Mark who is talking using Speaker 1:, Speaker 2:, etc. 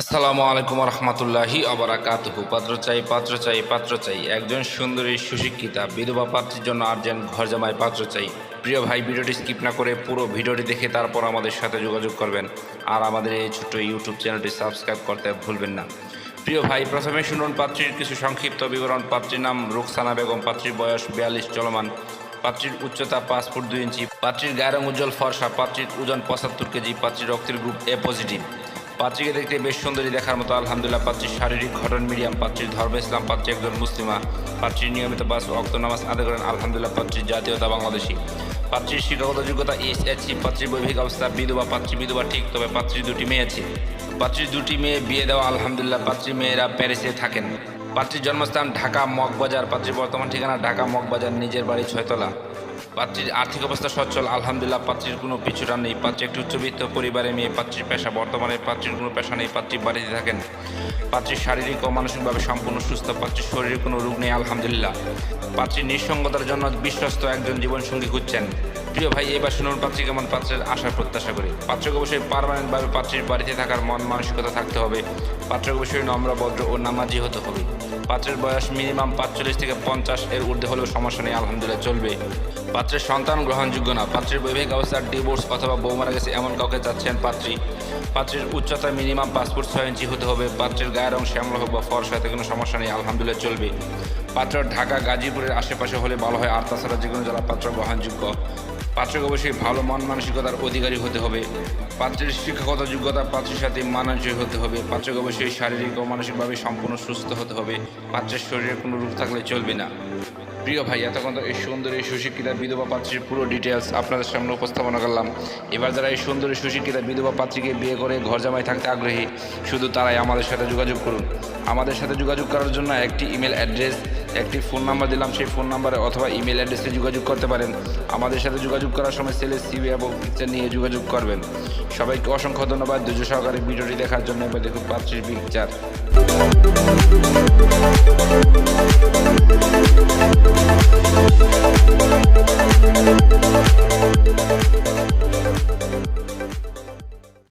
Speaker 1: আসসালামু আলাইকুম রহমতুল্লাহি আবরাকাতুহু পাত্র চাই পাত্র চাই পাত্র চাই। একজন সুন্দরী, সুশিক্ষিতা, বিধবা পাত্রের জন্য আর্জেন্ট ঘর জামাই পাত্র চাই। প্রিয় ভাই, ভিডিওটি স্কিপ না করে পুরো ভিডিওটি দেখে তারপর আমাদের সাথে যোগাযোগ করবেন। আর আমাদের এই ছোট্ট ইউটিউব চ্যানেলটি সাবস্ক্রাইব করতে ভুলবেন না। প্রিয় ভাই, প্রথমে শুনুন পাত্রীর কিছু সংক্ষিপ্ত বিবরণ। পাত্রীর নাম রুকসানা বেগম, পাত্রীর বয়স বিয়াল্লিশ, চলমান। পাত্রীর উচ্চতা পাঁচ ফুট দুই ইঞ্চি। পাত্রীর গায়ের উজ্জ্বল ফর্সা। পাত্রীর ওজন পঁচাত্তর কেজি। পাত্রীর রক্তের গ্রুপ এ পজিটিভ। পাত্রীকে দেখতে বেশ সুন্দরী দেখার মতো, আলহামদুলিল্লাহ, পাত্রীর শারীরিক ঘটন, মিডিয়াম পাত্রীর ধর্ম, ইসলাম পাত্রী একজন মুসলিমা। পাত্রীর নিয়মিত বাস অক্ত নামাজ আদায় করেন, আলহামদুলিল্লাহ, পাত্রীর জাতীয়তা বাংলাদেশি। পাত্রীর শিক্ষাগত যোগ্যতা এসএসসি, পাত্রীর বৈবাহিক অবস্থা বিধবা, পাত্রী বিধবা ঠিক, তবে পাত্রীর দুটি মেয়ে আছে। পাত্রীর দুটি মেয়ে বিয়ে দেওয়া, আলহামদুলিল্লাহ, পাত্রী মেয়েরা প্যারিসে থাকেন। পাত্রীর জন্মস্থান ঢাকা মগবাজার। পাত্রীর বর্তমান ঠিকানা ঢাকা মগবাজার, নিজের বাড়ি ছয়তলা। পাত্রীর আর্থিক অবস্থা সচ্ছল, আলহামদুলিল্লাহ পাত্রীর কোনো পিছুটা নেই। পাত্রী একটি উচ্চবিত্ত পরিবারে মেয়ে পাত্রীর পেশা বর্তমানে পাত্রীর কোনো পেশা নেই পাত্রী বাড়িতে থাকেন। পাত্রীর শারীরিক ও মানসিকভাবে সম্পূর্ণ সুস্থ পাত্রীর শরীরে কোনো রোগ নেই, আলহামদুলিল্লাহ। পাত্রীর নিঃসঙ্গতার জন্য বিশ্বস্ত একজন জীবনসঙ্গী খুঁজছেন। প্রিয় ভাই, এবার শুনুন পাত্রী কেমন? পাত্রের আশার প্রত্যাশা করি। পাত্রকে অবশ্যই পারমানেন্টভাবে পাত্রীর বাড়িতে থাকার মন মানসিকতা থাকতে হবে। পাত্রকে অবশ্যই নম্র, ভদ্র ও নামাজি হতে হবে। পাত্রের বয়স মিনিমাম পাঁচচল্লিশ থেকে পঞ্চাশ এর ঊর্ধ্বে হলেও সমস্যা নেই, আলহামদুলিল্লাহ চলবে। পাত্রের সন্তান গ্রহণযোগ্য না। পাত্রের বৈবাহিক অবস্থার ডিভোর্স অথবা বউ মারা গেছে এমন কাউকে চাচ্ছেন পাত্রী। পাত্রের উচ্চতা মিনিমাম পাসপোর্ট ছয় ইঞ্চি হতে হবে। পাত্রের গায়ের রং শ্যামলা হোক বা ফর্সা, এতে কোনো সমস্যা নেই, আলহামদুলিল্লাহ চলবে। পাত্র ঢাকা, গাজীপুরের আশেপাশে হলে ভালো হয়। আর তাছাড়া যে কোনো জেলা পাত্র গ্রহণযোগ্য। পাত্রকে অবশ্যই ভালো মন মানসিকতার অধিকারী হতে হবে। পাত্রের শিক্ষাগত যোগ্যতা পাত্রের সাথে মানানসই হতে হবে। পাত্রকে অবশ্যই শারীরিক ও মানসিকভাবে সম্পূর্ণ সুস্থ হতে হবে। পাত্রের শরীরে কোনো রূপ থাকলে চলবে না। প্রিয় ভাই এতক্ষণ তো এই সুন্দরী সুশিক্ষিতা বিধবা পাত্রীর পুরো ডিটেলস আপনাদের সামনে উপস্থাপনা করলাম। এবার যারা এই সুন্দরী সুশিক্ষিতা বিধবা পাত্রীকে বিয়ে করে ঘর জামাই থাকতে আগ্রহী, শুধু তারাই আমাদের সাথে যোগাযোগ করুন। আমাদের সাথে যোগাযোগ করার জন্য একটি ইমেল অ্যাড্রেস একটি ফোন নাম্বার দিলাম। সেই ফোন নাম্বারে অথবা ইমেল অ্যাড্রেসে যোগাযোগ করতে পারেন। আমাদের সাথে যোগাযোগ করার সময় সেলের সিবি এবং পিকচার নিয়ে যোগাযোগ করবেন। সবাইকে অসংখ্য ধন্যবাদ ধৈর্য সহকারে ভিডিওটি দেখার জন্য। এবার দেখুন পাত্রীর পিকচার